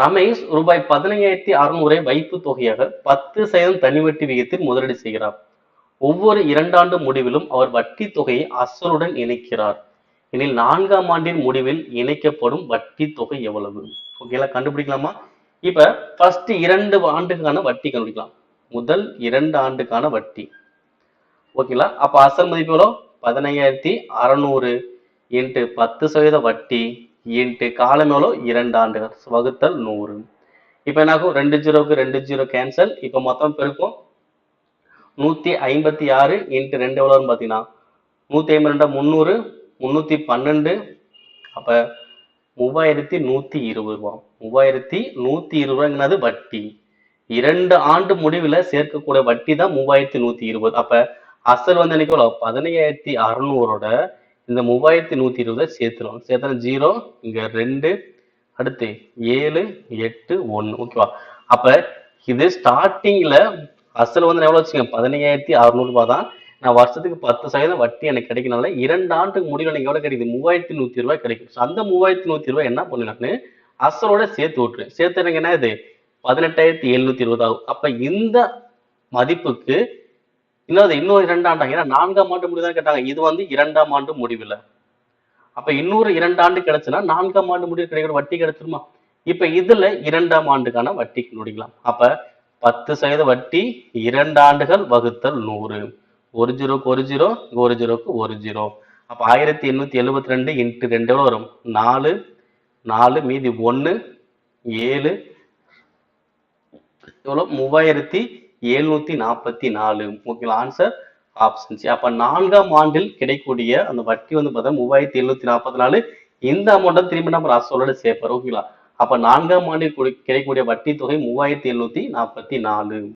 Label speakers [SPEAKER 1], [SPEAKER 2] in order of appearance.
[SPEAKER 1] ரமேஷ் ரூபாய் பதினையாயிரத்தி அறுநூறை வைப்பு தொகையாக பத்து சதவீதம் தனி வட்டி விகிதத்தில் முதலீடு செய்கிறார். ஒவ்வொரு இரண்டாண்டு முடிவிலும் அவர் வட்டி தொகையை அசலுடன் இணைக்கிறார். எனில் நான்காம் ஆண்டின் முடிவில் இணைக்கப்படும் வட்டி தொகை எவ்வளவு? ஓகேங்களா கண்டுபிடிக்கலாமா? இப்ப ஃபர்ஸ்ட் இரண்டு ஆண்டுக்கான வட்டி கண்டுபிடிக்கலாம். முதல் இரண்டு ஆண்டுக்கான வட்டி. ஓகேங்களா அப்ப அசல் மதிப்பு எவ்வளோ பதினையாயிரத்தி அறநூறு இன்ட்டு பத்து சதவீத வட்டி. இன்ட்டு காலம் எவ்வளோ இரண்டு ஆண்டுகள். வகுத்தல் நூறு. இப்போ என்னாகும்? ரெண்டு ஜீரோவுக்கு ரெண்டு ஜீரோ கேன்சல் இப்போ மொத்தம் பெருக்கும். நூத்தி ஐம்பத்தி ஆறு இன்ட்டு ரெண்டு எவ்வளோன்னு பார்த்தீங்கன்னா நூத்தி ஐம்பது ரெண்டா முந்நூறு முந்நூற்றி பன்னெண்டு. அப்ப மூவாயிரத்தி நூத்தி இருபது ரூபா மூவாயிரத்தி நூத்தி இருபது ரூபாங்கிறது வட்டி. இரண்டு ஆண்டு முடிவுல சேர்க்கக்கூடிய வட்டி தான் மூவாயிரத்தி நூத்தி இருபது. அப்ப அசல் வந்து எனக்கு எவ்வளோ பதினையாயிரத்தி அறுநூறோட இந்த மூவாயிரத்தி நூத்தி இருபதை சேர்த்துரும் சேர்த்தா ஜீரோ இங்க ரெண்டு அடுத்து ஏழு எட்டு ஒன்று ஓகேவா அப்ப இது ஸ்டார்டிங்ல அசல் வந்து எவ்வளவு வச்சுங்க பதினையாயிரத்தி அறுநூறுபா தான். நான் வருஷத்துக்கு பத்து சதவீதம் வட்டி எனக்கு கிடைக்கனால இரண்டு ஆண்டுக்கு முடிவு எனக்கு எவ்வளவு கிடைக்குது? மூவாயிரத்தி நூத்தி ரூபாய் கிடைக்கும். அந்த மூவாயிரத்தி நூத்தி ரூபாய் என்ன பண்ணுனான்னு அசலோட சேர்த்து விட்டுரு. சேர்த்து எனக்கு என்ன இது? பதினெட்டாயிரத்தி எழுநூத்தி இருபது ஆகும் அப்ப இந்த மதிப்புக்கு இன்னொரு இன்னொரு இரண்டு ஆண்டாங்க ஏன்னா நான்காம் ஆண்டு முடிவு தான் கேட்டாங்க. இது வந்து இரண்டாம் ஆண்டு முடிவில். அப்ப இன்னொரு இரண்டு ஆண்டு கிடைச்சுன்னா நான்காம் ஆண்டு முடிவு கிடைக்கிற வட்டி கிடைச்சிருமா? இப்ப இதுல இரண்டாம் ஆண்டுக்கான வட்டி கண்டுபிடிக்கலாம் அப்ப பத்து சதவீத வட்டி இரண்டு ஆண்டுகள் வகுத்தல் நூறு. ஒரு ஜீரோக்கு ஒரு ஜீரோ ஒரு ஜீரோக்கு ஒரு ஜீரோ. அப்ப ஆயிரத்தி எண்ணூத்தி எழுபத்தி ரெண்டு இன்ட்டு ரெண்டு எவ்வளோ வரும்? நாலு. நாலு மீதி ஒண்ணு ஏழு. எவ்வளோ மூவாயிரத்தி எழுநூத்தி நாற்பத்தி நாலு. ஓகேங்களா ஆன்சர் ஆப்ஷன் சி அப்ப நான்காம் ஆண்டில் கிடைக்கக்கூடிய அந்த வட்டி வந்து பார்த்தா மூவாயிரத்தி எழுநூத்தி நாற்பத்தி நாலு. இந்த அமௌண்ட்டை திரும்பி நம்ம அசலோட சேர்ப்பார் ஓகேங்களா? அப்ப நான்காம் ஆண்டில் கிடைக்கக்கூடிய வட்டி தொகை மூவாயிரத்தி எழுநூத்தி நாற்பத்தி நாலு.